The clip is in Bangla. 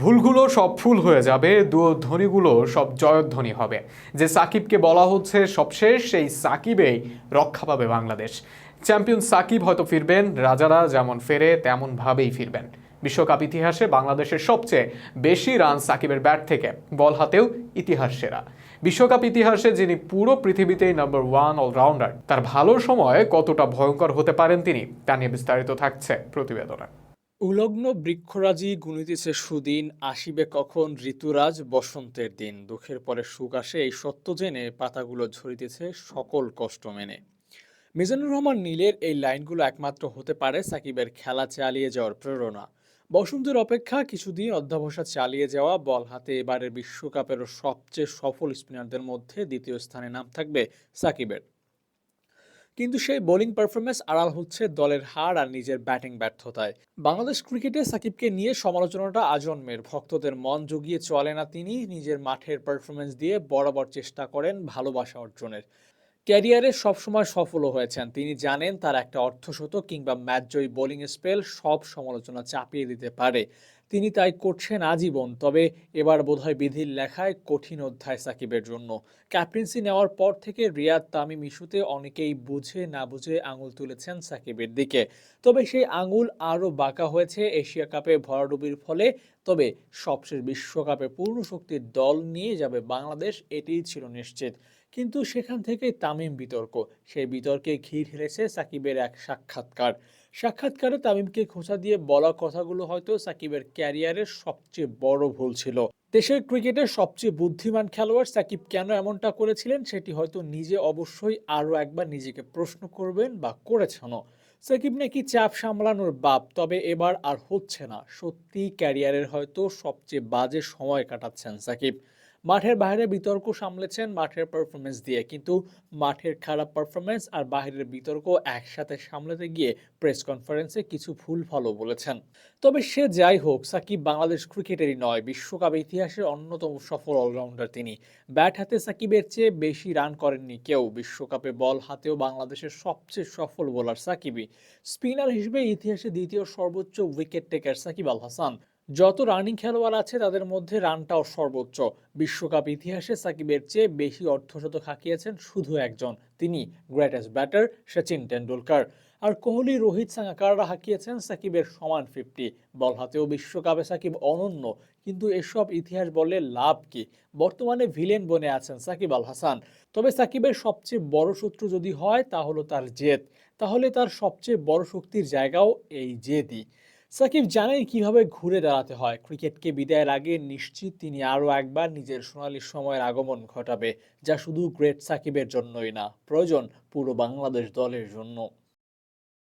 ভুলগুলো সব ফুল হয়ে যাবে দুধ্বনিগুলো সব জয়ধ্বনি হবে। যে সাকিবকে বলা হচ্ছে সবশেষ সেই সাকিবেই রক্ষা পাবে বাংলাদেশ। চ্যাম্পিয়ন সাকিব হয়তো ফিরবেন, রাজারা যেমন ফেরে তেমন ভাবেই ফিরবেন। বিশ্বকাপ ইতিহাসে বাংলাদেশের সবচেয়ে বেশি রান সাকিবের ব্যাট থেকে বল হাতেও ইতিহাস সেরা। বিশ্বকাপ ইতিহাসে যিনি পুরো পৃথিবীতেই নাম্বার ওয়ান অলরাউন্ডার তার ভালো সময় কতটা ভয়ঙ্কর হতে পারেন তিনি, তা নিয়ে বিস্তারিত থাকছে প্রতিবেদনে। উলগ্ন বৃক্ষরাজি গুনিতেছে সুদিন, আসিবে কখন ঋতুরাজ বসন্তের দিন। দুঃখের পরে সুখ আসে এই সত্য জেনে পাতাগুলো ঝরিতেছে সকল কষ্ট মেনে। মিজানুর রহমান নীলের এই লাইনগুলো একমাত্র হতে পারে সাকিবের খেলা চালিয়ে যাওয়ার প্রেরণা। বসন্তের অপেক্ষা কিছুদিন অধ্যাবসা চালিয়ে যাওয়া বল হাতে এবারের বিশ্বকাপেরও সবচেয়ে সফল স্পিনারদের মধ্যে দ্বিতীয় স্থানে নাম থাকবে সাকিবের। কিন্তু সেই বোলিং পারফরমেন্স আড়াল হচ্ছে দলের হার আর নিজের ব্যাটিং ব্যর্থতায়। বাংলাদেশ ক্রিকেটে সাকিবকে নিয়ে সমালোচনাটা আজন্মের। ভক্তদের মন জুগিয়ে চলে না তিনি, নিজের মাঠের পারফরমেন্স দিয়ে বরাবর চেষ্টা করেন ভালোবাসা অর্জনের। ক্যারিয়ারে সবসময় সফলও হয়েছেন। তিনি জানেন তার একটা অর্থশত কিংবা ম্যাচজয়ী বোলিং স্পেল সব সমালোচনা চাপিয়ে দিতে পারে। তিনি তাই করছেন আজীবন, তবে এবার বোধহয় বিধির লেখায় কঠিন অধ্যায় সাকিবের জন্য। ক্যাপ্টেন্সি নেওয়ার পর থেকে রিয়াদ তামিম ইস্যুতে অনেকেই বুঝে না বুঝে আঙুল তুলেছেন সাকিবের দিকে। তবে সেই আঙুল আরও বাঁকা হয়েছে এশিয়া কাপে ভরাডুবির ফলে। তবে সবশেষ বিশ্বকাপে পূর্ণ শক্তির দল নিয়ে যাবে বাংলাদেশ এটিই ছিল নিশ্চিত। কিন্তু সেখান থেকেই তামিম বিতর্ক। সেই বিতর্কে ঘি ঢেলেছে সাকিবের এক সাক্ষাৎকার। সাক্ষাৎকারে তামিমকে খোঁচা দিয়ে বলা কথাগুলো হয়তো সাকিবের ক্যারিয়ারের সবচেয়ে বড় ভুল ছিল। দেশের ক্রিকেটের সবচেয়ে বুদ্ধিমান খেলোয়াড় সাকিব কেন এমনটা করেছিলেন সেটি হয়তো নিজে অবশ্যই আরও একবার নিজেকে প্রশ্ন করবেন বা করেছেনও। সাকিব নাকি চাপ সামলানোর বাপ, তবে এবার আর হচ্ছে না। সত্যি ক্যারিয়ারের হয়তো সবচেয়ে বাজে সময় কাটাচ্ছেন সাকিব। মাঠের বাইরে বিতর্ক সামলেছেন মাঠের পারফরমেন্স দিয়ে। কিন্তু মাঠের খারাপ পারফরমেন্স আর বাইরের বিতর্ক একসাথে সামলাতে গিয়ে প্রেস কনফারেন্সে কিছু ভুল ভালো বলেছেন। তবে সে যাই হোক, সাকিব বাংলাদেশ ক্রিকেটেরই নয়, বিশ্বকাপ ইতিহাসের অন্যতম সফল অলরাউন্ডার তিনি। ব্যাট হাতে সাকিবের চেয়ে বেশি রান করেননি কেউ। বিশ্বকাপে বল হাতেও বাংলাদেশের সবচেয়ে সফল বোলার সাকিবই। স্পিনার হিসেবে ইতিহাসে দ্বিতীয় সর্বোচ্চ উইকেট টেকার সাকিব আল হাসান। যত রানিং খেলোয়াড় আছে, তাদের মধ্যে রানটাও সর্বোচ্চ। বিশ্বকাপ ইতিহাসে সাকিবের চেয়ে বেশি অর্ধশতক হাঁকিয়েছেন শুধু একজন, তিনি গ্রেটেস্ট ব্যাটার সচিন টেন্ডুলকার আর কোহলি, রোহিত সাঙ্গাকাররা হাঁকিয়েছেন? সাকিবের সমান ফিফটি বল হাতেও বিশ্বকাপে সাকিব অনন্য। কিন্তু এসব ইতিহাস বলে লাভ কি? বর্তমানে ভিলেন বনে আছেন সাকিব আল হাসান। তবে সাকিবের সবচেয়ে বড় শত্রু যদি হয়, তা হলো তার জেদ। তাহলে তার সবচেয়ে বড় শক্তির জায়গাও এই জেদই। সাকিব জানেন কীভাবে ঘুরে দাঁড়াতে হয়। ক্রিকেটকে বিদায়ের আগে নিশ্চিত তিনি আরও একবার নিজের সোনালি সময়ের আগমন ঘটাবে, যা শুধু গ্রেট সাকিবের জন্যই না, প্রয়োজন পুরো বাংলাদেশ দলের জন্য।